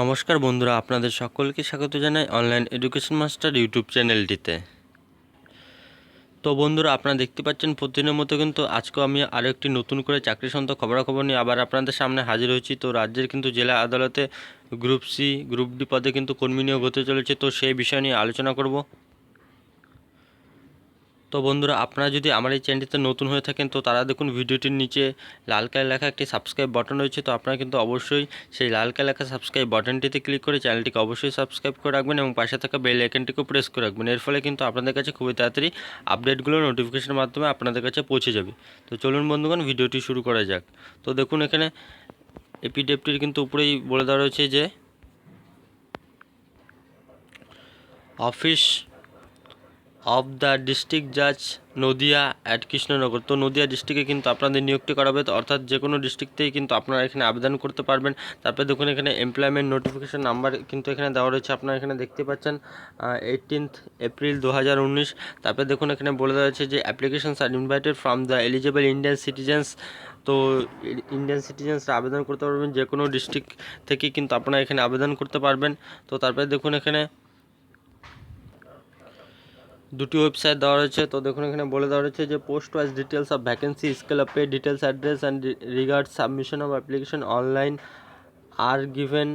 নমস্কার বন্ধুরা, আপনাদের সকলকে স্বাগত জানাই অনলাইন এডুকেশন মাস্টার ইউটিউব চ্যানেলটিতে তো বন্ধুরা, আপনারা দেখতে পাচ্ছেন প্রতিদিনের মতো কিন্তু আজকেও আমি আরও একটি নতুন করে চাকরি সন্ত খবরাখবর নিয়ে আবার আপনাদের সামনে হাজির হয়েছি। তো রাজ্যের কিন্তু জেলা আদালতে গ্রুপ সি গ্রুপ ডি পদে কিন্তু কর্মী নিয়োগ হতে চলেছে। তো সেই বিষয় নিয়ে আলোচনা করব। তো বন্ধুরা, আপনারা যদি আমার এই চ্যানেলটিতে নতুন হয়ে থাকেন, তো তারা দেখুন ভিডিওটির নিচে লাল কালার লেখা একটি সাবস্ক্রাইব বাটন রয়েছে। তো আপনারা কিন্তু অবশ্যই সেই লাল কালার লেখা সাবস্ক্রাইব বাটনটিতে ক্লিক করে চ্যানেলটিকে অবশ্যই সাবস্ক্রাইব করে রাখবেন এবং পাশে থাকা বেল আইকনটিকেও প্রেস করে রাখবেন। এর ফলে কিন্তু আপনাদের কাছে খুবই তাড়াতাড়ি আপডেটগুলো নোটিফিকেশনের মাধ্যমে আপনাদের কাছে পৌঁছে যাবে। তো চলুন বন্ধুগণ, ভিডিওটি শুরু করা যাক। তো দেখুন এখানে এপিডেপটির কিন্তু উপরেই বলে দেওয়া রয়েছে যে অফিস অফ দ্য ডিস্ট্রিক্ট জাজ নদিয়া অ্যাট কৃষ্ণনগর তো নদিয়া ডিস্ট্রিক্টে কিন্তু আপনাদের নিয়োগটি করাবে, তো অর্থাৎ যে কোনো ডিস্ট্রিক্টেই কিন্তু আপনারা এখানে আবেদন করতে পারবেন। তারপরে দেখুন, এখানে এমপ্লয়মেন্ট নোটিফিকেশান নাম্বার কিন্তু এখানে দেওয়া রয়েছে, আপনারা এখানে দেখতে পাচ্ছেন এইটিনথ এপ্রিল দু হাজার উনিশ। তারপরে দেখুন, এখানে বলে দেওয়া হয়েছে যে applications are invited from the eligible Indian citizens তো ইন্ডিয়ান সিটিজেন্সরা আবেদন করতে পারবেন, যে কোনো ডিস্ট্রিক্ট থেকে কিন্তু আপনারা এখানে আবেদন করতে পারবেন। তো তারপরে দেখুন, এখানে দুটি ওয়েবসাইট দেওয়া রয়েছে। তো দেখুন, এখানে বলে দেওয়া রয়েছে যে post wise details of vacancy scale of pay details address and regard submission of application online are given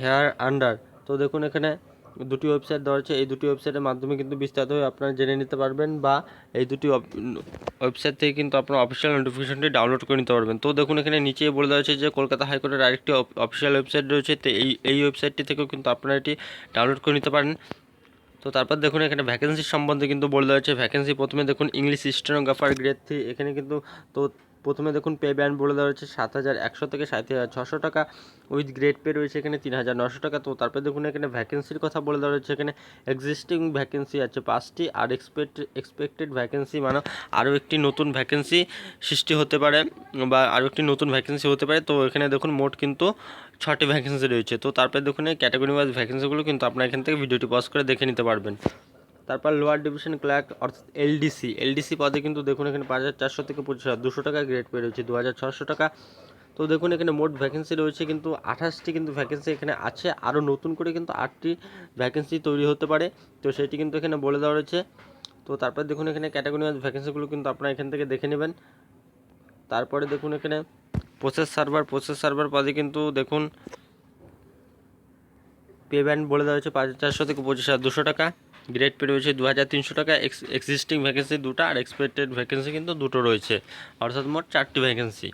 here under তো দেখুন, এখানে দুটি ওয়েবসাইট দেওয়া রয়েছে। এই দুটি ওয়েবসাইটের মাধ্যমে কিন্তু বিস্তারিতভাবে আপনারা জেনে নিতে পারবেন বা এই দুটি ওয়েবসাইট থেকে কিন্তু আপনার অফিসিয়াল নোটিফিকেশনটি ডাউনলোড করে নিতে পারবেন। তো দেখুন, এখানে নিচেই বলে দেওয়া হয়েছে যে, কলকাতা হাইকোর্টের আরেকটি অফিসিয়াল ওয়েবসাইট রয়েছে। তো এই এই ওয়েবসাইটটি থেকেও কিন্তু আপনারা এটি ডাউনলোড করে নিতে পারেন। তো তারপর দেখুন এখানে ভ্যাকেন্সির সম্বন্ধে কিন্তু বলে দেওয়া হচ্ছে ভ্যাকেন্সি প্রথমে দেখুন ইংলিশ স্টেনোগ্রাফার গ্রেড থ্রি এখানে কিন্তু তো প্রথমে দেখুন পে ব্যান্ড বলে দেওয়া হচ্ছে সাত হাজার একশো থেকে সাত হাজার ছশো টাকা। উইথ গ্রেড পে রয়েছে এখানে তিন হাজার নশো টাকা। তো তারপর দেখুন এখানে ভ্যাকেন্সির কথা বলে দেওয়া হচ্ছে এখানে এক্সিস্টিং ভ্যাকেন্সি আছে পাঁচটি। আর এক্সপেক্ট এক্সপেক্টেড ভ্যাকেন্সি মানে আরও একটি নতুন ভ্যাকেন্সি সৃষ্টি হতে পারে বা আরও একটি নতুন ভ্যাকেন্সি হতে পারে। তো এখানে দেখুন মোট কিন্তু ছটি ভ্যাকেন্সি রয়েছে। তো তারপরে দেখুন, এই ক্যাটাগরি ওয়াইজ ভ্যাকেন্সিগুলো কিন্তু আপনারা এখান থেকে ভিডিওটি পজ করে দেখে নিতে পারবেন। তারপর লোয়ার ডিভিশন ক্লার্ক অর্থাৎ এলডিসি এলডিসি পদে কিন্তু দেখুন, এখানে পাঁচ হাজার চারশো থেকে পঁচিশ হাজার দুশো টাকা গ্রেড পেয়ে রয়েছে, দু হাজার ছশো টাকা। তো দেখুন, এখানে মোট ভ্যাকেন্সি রয়েছে কিন্তু আঠাশটি কিন্তু ভ্যাকেন্সি এখানে আছে। আরও নতুন করে কিন্তু আটটি ভ্যাকেন্সি তৈরি হতে পারে। তো সেটি কিন্তু এখানে বলে দেওয়া রয়েছে। তো তারপর দেখুন, এখানে ক্যাটাগরি ওয়াইজ ভ্যাকেন্সিগুলো কিন্তু আপনারা এখান থেকে দেখে নেবেন। তারপরে দেখুন, এখানে প্রসেস সার্ভার প্রসেস সার্ভার পদে কিন্তু দেখুন পে ব্যান্ড বলে দেওয়া হয়েছে পাঁচ চারশো থেকে পঁচিশ হাজার দুশো টাকা। গ্রেড পে রয়েছে দু হাজার তিনশো টাকা। এক্স এক্সিস্টিং ভ্যাকেন্সি দুটো আর এক্সপেক্টেড ভ্যাকেন্সি কিন্তু দুটো রয়েছে। অর্থাৎ মোট চারটি ভ্যাকেন্সি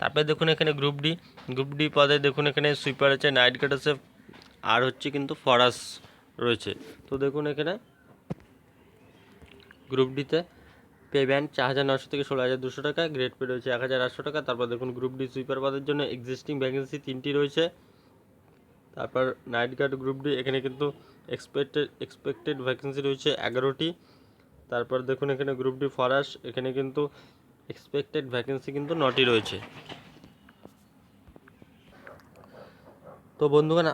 তারপরে দেখুন এখানে গ্রুপ ডি গ্রুপ ডি পদে দেখুন এখানে সুইপার আছে নাইট গার্ড আছে, আর হচ্ছে কিন্তু ফরাস রয়েছে। তো দেখুন এখানে গ্রুপ ডিতে পে ব্যান্ড চার হাজার নশো থেকে ষোলো হাজার দুশো টাকা গ্রেড পে রয়েছে এক হাজার আটশো টাকা। তারপর দেখুন গ্রুপ ডি সুইপার পদের জন্য এক্সিস্টিং ভ্যাকেন্সি তিনটি রয়েছে। তারপর নাইট গার্ড গ্রুপ ডি এখানে কিন্তু এক্সপেক্টেড এক্সপেক্টেড ভ্যাকেন্সি রয়েছে এগারোটি। তারপর দেখুন এখানে গ্রুপ ডি ফরাস, এখানে কিন্তু এক্সপেক্টেড ভ্যাকেন্সি কিন্তু নটি রয়েছে। তো বন্ধুগণ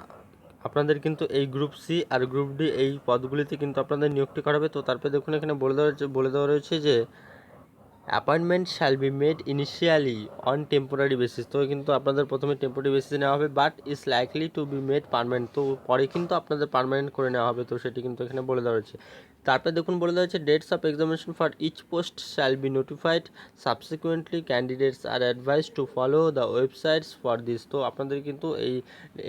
আপনাদের কিন্তু এই গ্রুপ সি আর গ্রুপ ডি এই পদগুলিতে কিন্তু আপনাদের নিয়োগটি করাবে। তো তারপরে দেখুন, এখানে বলে দেওয়া বলে দেওয়া রয়েছে যে appointment shall be made initially on temporary basis তো কিন্তু আপনাদের প্রথমে টেম্পোরারি বেসিসে নেওয়া হবে but is likely to be made permanent তো পরে কিন্তু আপনাদের পারমানেন্ট করে নেওয়া হবে, তো সেটি কিন্তু এখানে বলে দেওয়া হয়েছে। তারপরে দেখুন, বলে দেওয়া হচ্ছে dates of examination for each post shall be notified subsequently candidates are advise to follow the websites for this তো আপনাদের কিন্তু এই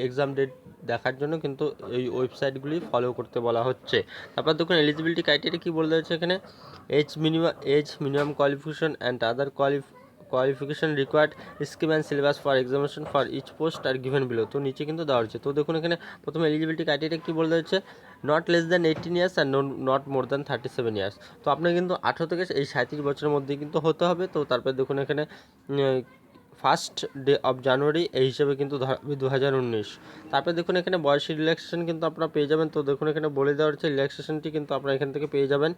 এক্সাম ডেট দেখার জন্য কিন্তু এই ওয়েবসাইটগুলি ফলো করতে বলা হচ্ছে। তারপর দেখুন এলিজিবিলিটি ক্রাইটেরিয়া কী বলে দেওয়া হচ্ছে এখানে? Age minimum age minimum qualification and other কোয়ালিফ qualification required scheme and syllabus for examination for each post are given below তো নিচে কিন্তু দেওয়া হচ্ছে তো দেখুন এখানে প্রথমে এলিজিবিলিটি ক্রাইটেরিয়া কী বলতে হচ্ছে not less than eighteen years and not more than thirty seven years তো আপনার কিন্তু আঠেরো থেকে এই সাঁত্রিশ বছরের মধ্যে কিন্তু হতে হবে। তো তারপরে দেখুন এখানে ফার্স্ট ডে অফ জানুয়ারি এই হিসেবে কিন্তু দু হাজার উনিশ। তারপরে দেখুন এখানে বয়সী রিল্যাক্সেশন কিন্তু আপনারা পেয়ে যাবেন। তো দেখুন এখানে বলে দেওয়া হচ্ছে রিল্যাক্সেশনটি কিন্তু আপনারা এখান থেকে পেয়ে যাবেন।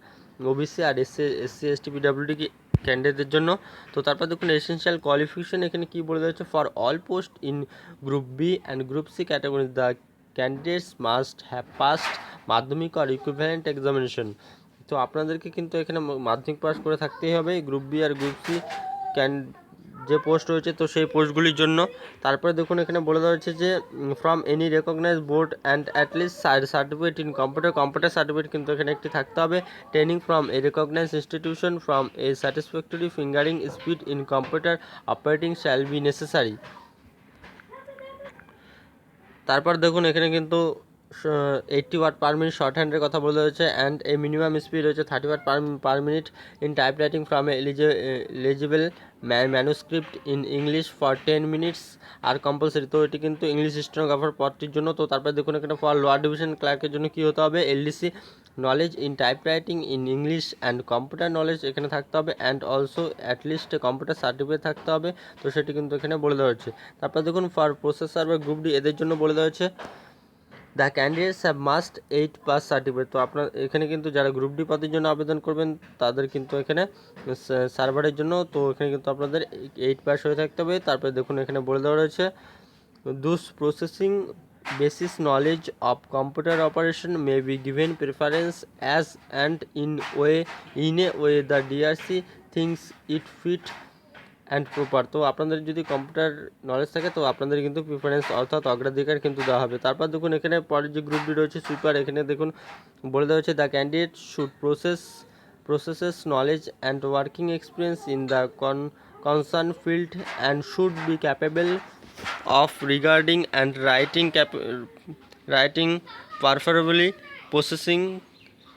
ওবিসি আর এসসি এসসি এসটি পিডাব্লিউডি ক্যান্ডিডেটদের জন্য। তো তারপর দেখুন এসেন্সিয়াল কোয়ালিফিকেশন এখানে কী বলে দেওয়া হচ্ছে for all post in group B and group C category the candidates must have passed মাধ্যমিক আর ইকুইভ্যালেন্ট এক্সামিনেশন তো আপনাদেরকে কিন্তু এখানে মাধ্যমিক পাস করে থাকতেই হবে। গ্রুপ বি আর গ্রুপ সি ক্যান যে পোস্ট রয়েছে, তো সেই পোস্টগুলির জন্য। তারপরে দেখুন, এখানে বলে দেওয়া হচ্ছে যে from any recognise board and at least certificate in computer computer certificate কিন্তু এখানে একটি থাকতে হবে। Training from a recognise institution from a satisfactory fingering speed in computer operating shall be necessary তারপর দেখুন, এখানে কিন্তু এইটটি ওয়াট পার মিনিট শর্ট হ্যান্ডের কথা বলা হয়েছে অ্যান্ড এ মিনিমাম স্পিড রয়েছে thirty watt per per minute in type writing from eligible manuscript in English for ten minutes R compulsory তো এটি কিন্তু ইংলিশ স্টেনোগ্রাফার পদটির জন্য। তো তারপরে দেখুন এখানে ফর লোয়ার ডিভিশন ক্লার্কের জন্য কী হতে হবে? LDC knowledge in type writing in English and computer knowledge এখানে থাকতে হবে। And also at least computer certificate থাকতে হবে। তো সেটি কিন্তু এখানে বলে দেওয়া হচ্ছে তারপর দেখুন ফর প্রসেসর বা গ্রুপ ডি এদের জন্য বলে দেওয়া হচ্ছে the candidates have must eight pass certificate তো আপনার, এখানে কিন্তু যারা গ্রুপ ডি পদের জন্য আবেদন করবেন, তাদের কিন্তু এখানে সার্ভারের জন্য, তো এখানে কিন্তু আপনাদের এইট পাস হয়ে থাকতে হবে। তারপরে দেখুন, এখানে বলে দেওয়া রয়েছে দুস processing basis knowledge of computer operation may be given preference as and in way in a way the DRC things it fit and proper তো আপনাদের যদি কম্পিউটার নলেজ থাকে তো আপনাদের কিন্তু প্রিফারেন্স অর্থাৎ অগ্রাধিকার কিন্তু দেওয়া হবে তারপর দেখুন এখানে পরের যে গ্রুপটি রয়েছে সুইপার এখানে দেখুন বলে দেওয়া হচ্ছে the candidate should process processes knowledge and working experience in the con- concerned field and should be capable of regarding and writing cap- writing preferably possessing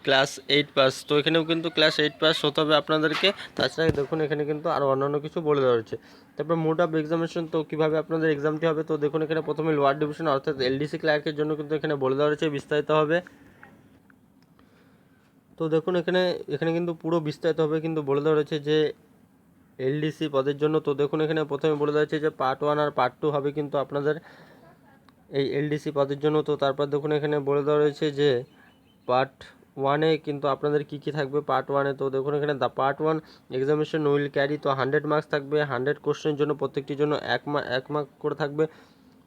class eight pass. তো এখানেও কিন্তু ক্লাস এইট পাস হতে হবে আপনাদেরকে। তাছাড়া দেখুন, এখানে কিন্তু আরও অন্যান্য কিছু বলে দেওয়া হচ্ছে তারপর মোড অফ এক্সামিনেশন তো কীভাবে আপনাদের এক্সামটি হবে? তো দেখুন, এখানে প্রথমে লোয়ার ডিভিশন অর্থাৎ এলডিসি ক্লার্কের জন্য কিন্তু এখানে বলে দেওয়া হচ্ছে বিস্তারিত হবে। তো দেখুন, এখানে এখানে কিন্তু পুরো বিস্তারিত হবে, কিন্তু বলে দেওয়া রয়েছে যে এলডিসি পদের জন্য। তো দেখুন, এখানে প্রথমে বলে দেওয়া হয়েছে যে পার্ট ওয়ান আর পার্ট টু হবে কিন্তু আপনাদের এই এলডিসি পদের জন্য। তো তারপর দেখুন, এখানে বলে দেওয়া রয়েছে যে পার্ট ওয়ানে কিন্তু আপনাদের কী কী থাকবে? পার্ট ওয়ানে তো দেখুন এখানে the part one examination will carry তো হান্ড্রেড মার্কস থাকবে হান্ড্রেড কোশ্চেনের জন্য প্রত্যেকটির জন্য এক মার্ক এক মার্ক করে থাকবে।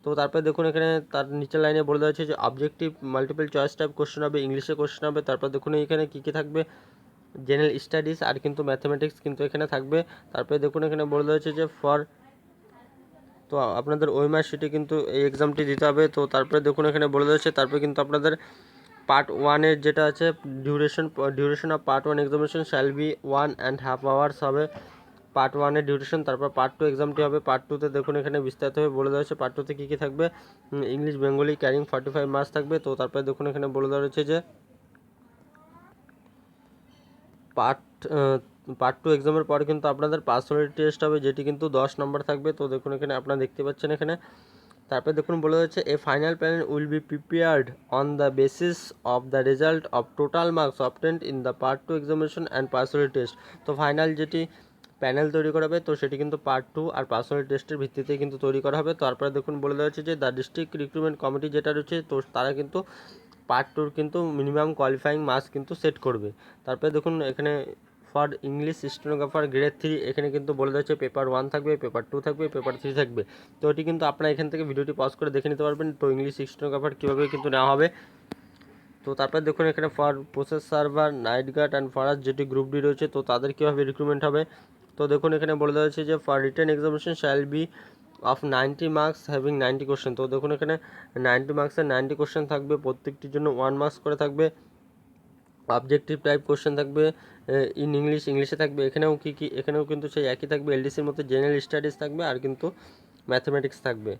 তো তারপরে দেখুন এখানে তার নিচের লাইনে বলে দেওয়া হচ্ছে যে objective multiple choice type question হবে ইংলিশে কোশ্চেন হবে, তারপর দেখুন এখানে কী কী থাকবে? জেনারেল স্টাডিজ আর কিন্তু ম্যাথামেটিক্স কিন্তু এখানে থাকবে। তারপরে দেখুন এখানে বলে দেওয়া হচ্ছে যে ফর তো আপনাদের ওই মার্কশিটে কিন্তু এই এক্সামটি দিতে হবে। তো তারপরে দেখুন এখানে বলে দেওয়া হচ্ছে তারপরে কিন্তু আপনাদের পার্ট ওয়ানের যেটা আছে duration duration of part one examination shall be one and half hours হবে। পার্ট ওয়ানের ডিউরেশন তারপর পার্ট টু এক্সামটি হবে পার্ট টুতে দেখুন, এখানে বিস্তারিতভাবে বলে দেওয়া হচ্ছে পার্ট টুতে কী কী থাকবে? English Bengali carrying forty five marks থাকবে। তো তারপরে দেখুন, এখানে বলে দেওয়া রয়েছে যে পার্ট পার্ট টু এক্সামের পর কিন্তু আপনাদের পার্সোনালিটি টেস্ট হবে, যেটি কিন্তু দশ নম্বর থাকবে। তো দেখুন, এখানে আপনারা দেখতে পাচ্ছেন এখানে। তারপরে দেখুন বলে হচ্ছে a final plan will be prepared on the basis of the result of total marks obtained in the part two examination and personal test তো ফাইনাল যেটি প্যানেল তৈরি করা হবে, তো সেটি কিন্তু পার্ট টু আর পার্সোনাল টেস্টের ভিত্তিতে কিন্তু তৈরি করা হবে। তারপরে দেখুন বলে দেওয়া হচ্ছে যে দ্য ডিস্ট্রিক্ট রিক্রুটমেন্ট কমিটি যেটা রয়েছে, তো তারা কিন্তু পার্ট টুর কিন্তু মিনিমাম কোয়ালিফাইং মার্কস কিন্তু সেট করবে। তারপরে দেখুন এখানে for English stenographer grade three এখানে কিন্তু বলে দেওয়া হচ্ছে পেপার ওয়ান থাকবে পেপার টু থাকবে পেপার থ্রি থাকবে। তো এটি কিন্তু আপনারা এখান থেকে ভিডিওটি পজ করে দেখে নিতে পারবেন তো ইংলিশ স্টেনোগ্রাফার কীভাবে কিন্তু নেওয়া হবে। তো তারপর দেখুন এখানে for process server night guard and Farage যেটি গ্রুপ ডি রয়েছে, তো তাদের কীভাবে রিক্রুটমেন্ট হবে? তো দেখুন এখানে বলে দেওয়া হয়েছে যে for written examination shall be of ninety marks having ninety question তো দেখুন এখানে নাইনটি মার্কসের নাইনটি কোশ্চেন থাকবে, প্রত্যেকটির জন্য ওয়ান মার্কস করে থাকবে। অবজেক্টিভ টাইপ কোশ্চেন থাকবে ইন ইংলিশ ইংলিশে থাকবে, এখানেও কী কী, এখানেও কিন্তু সেই একই থাকবে এলডিসির মতো জেনারেল স্টাডিজ থাকবে আর কিন্তু ম্যাথামেটিক্স থাকবে।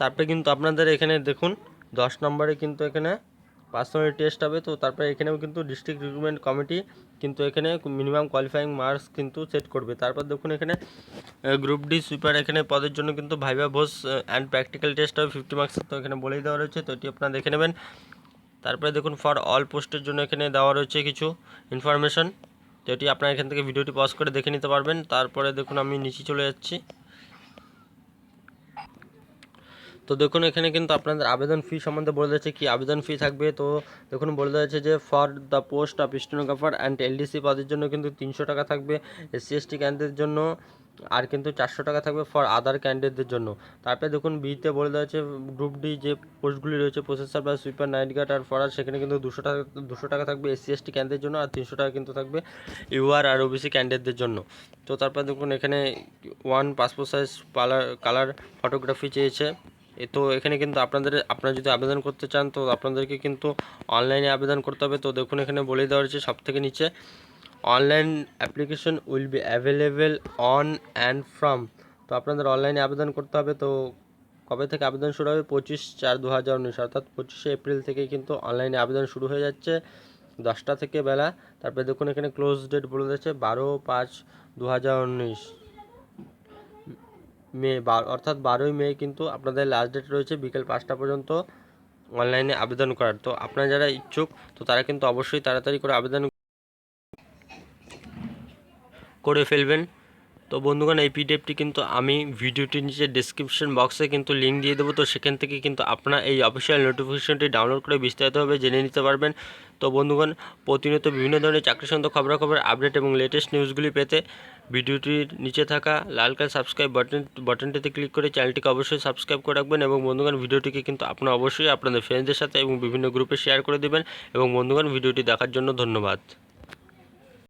তারপরে কিন্তু আপনাদের এখানে দেখুন, দশ নম্বরে কিন্তু এখানে পার্সোনাল টেস্ট হবে, তো তারপরে এখানেও কিন্তু ডিস্ট্রিক্ট রিক্রুটমেন্ট কমিটি কিন্তু এখানে মিনিমাম কোয়ালিফাইং মার্কস কিন্তু সেট করবে। তারপর দেখুন এখানে গ্রুপ ডি সুইপার এখানে পদের জন্য কিন্তু viva voce and practical test হবে ফিফটি মার্কসের তো এখানে বলেই দেওয়া রয়েছে, তো এটি আপনারা দেখে নেবেন। তারপরে দেখুন ফর অল পোস্টের জন্য এখানে দেওয়া রয়েছে কিছু ইনফরমেশন তো এটি আপনারা এখান থেকে ভিডিওটি পজ করে দেখে নিতে পারবেন। তারপরে দেখুন, আমি নিচে চলে যাচ্ছি। তো দেখুন, এখানে কিন্তু আপনাদের আবেদন ফি সম্বন্ধে বলে দিয়েছে কি আবেদন ফি থাকবে। তো দেখুন, বলে দেওয়া হচ্ছে যে for the post of stenographer and LDC পদের জন্য কিন্তু তিনশো টাকা থাকবে। এসসি এসটি ক্যান্ডিডেটের জন্য আর কিন্তু চারশো টাকা থাকবে ফর আদার ক্যান্ডিডেটদের জন্য। তারপরে দেখুন বিতে বলে দেওয়া হচ্ছে গ্রুপ ডি যে পোস্টগুলি রয়েছে প্রসেসর বা সুইপার নাইট গার্ড আর ফরার সেখানে কিন্তু দুশো টাকা দুশো টাকা থাকবে এসসি এসটি ক্যান্ডিডেটের জন্য আর তিনশো টাকা কিন্তু থাকবে ইউআর আর ওবিসি ক্যান্ডিডেটদের জন্য। তো তারপর দেখুন এখানে ওয়ান পাসপোর্ট সাইজ পালার কালার ফটোগ্রাফি চেয়েছে। তো এখানে কিন্তু আপনাদের, আপনারা যদি আবেদন করতে চান, তো আপনাদেরকে কিন্তু অনলাইনে আবেদন করতে হবে। তো দেখুন এখানে বলে দেওয়া হয়েছে সব থেকে নিচে online application will be available on and from তো আপনাদের অনলাইনে আবেদন করতে হবে। তো কবে থেকে আবেদন শুরু হবে? পঁচিশ চার দু হাজার উনিশ। অর্থাৎ পঁচিশে এপ্রিল থেকেই কিন্তু অনলাইনে আবেদন শুরু হয়ে যাচ্ছে দশটা থেকে বেলা। তারপরে দেখুন এখানে ক্লোজ ডেট বলে দিয়েছে, বারো পাঁচ দু হাজার উনিশ। মে অর্থাৎ বারোই মে কিন্তু আপনাদের লাস্ট ডেট রয়েছে বিকেল পাঁচটা পর্যন্ত অনলাইনে আবেদন করার। তো আপনারা যারা ইচ্ছুক, তো তারা কিন্তু অবশ্যই তাড়াতাড়ি করে আবেদন করে ফেলবেন। তো বন্ধুগণ, এই পিডিএফটি কিন্তু আমি ভিডিওটির নিচে ডিসক্রিপশন বক্সে কিন্তু লিঙ্ক দিয়ে দেবো। তো সেখান থেকে কিন্তু আপনারা এই অফিসিয়াল নোটিফিকেশনটি ডাউনলোড করে বিস্তারিতভাবে জেনে নিতে পারবেন। তো বন্ধুগণ, প্রতিনিয়ত বিভিন্ন ধরনের চাকরি সংক্রান্ত খবরাখবর আপডেট এবং লেটেস্ট নিউজগুলি পেতে ভিডিওটির নিচে থাকা লাল কালার সাবস্ক্রাইব বাটন বাটনটিতে ক্লিক করে চ্যানেলটিকে অবশ্যই সাবস্ক্রাইব করে রাখবেন এবং বন্ধুগণ, ভিডিওটিকে কিন্তু আপনারা অবশ্যই আপনাদের ফ্রেন্ডদের সাথে এবং বিভিন্ন গ্রুপে শেয়ার করে দেবেন। এবং বন্ধুগণ, ভিডিওটি দেখার জন্য ধন্যবাদ।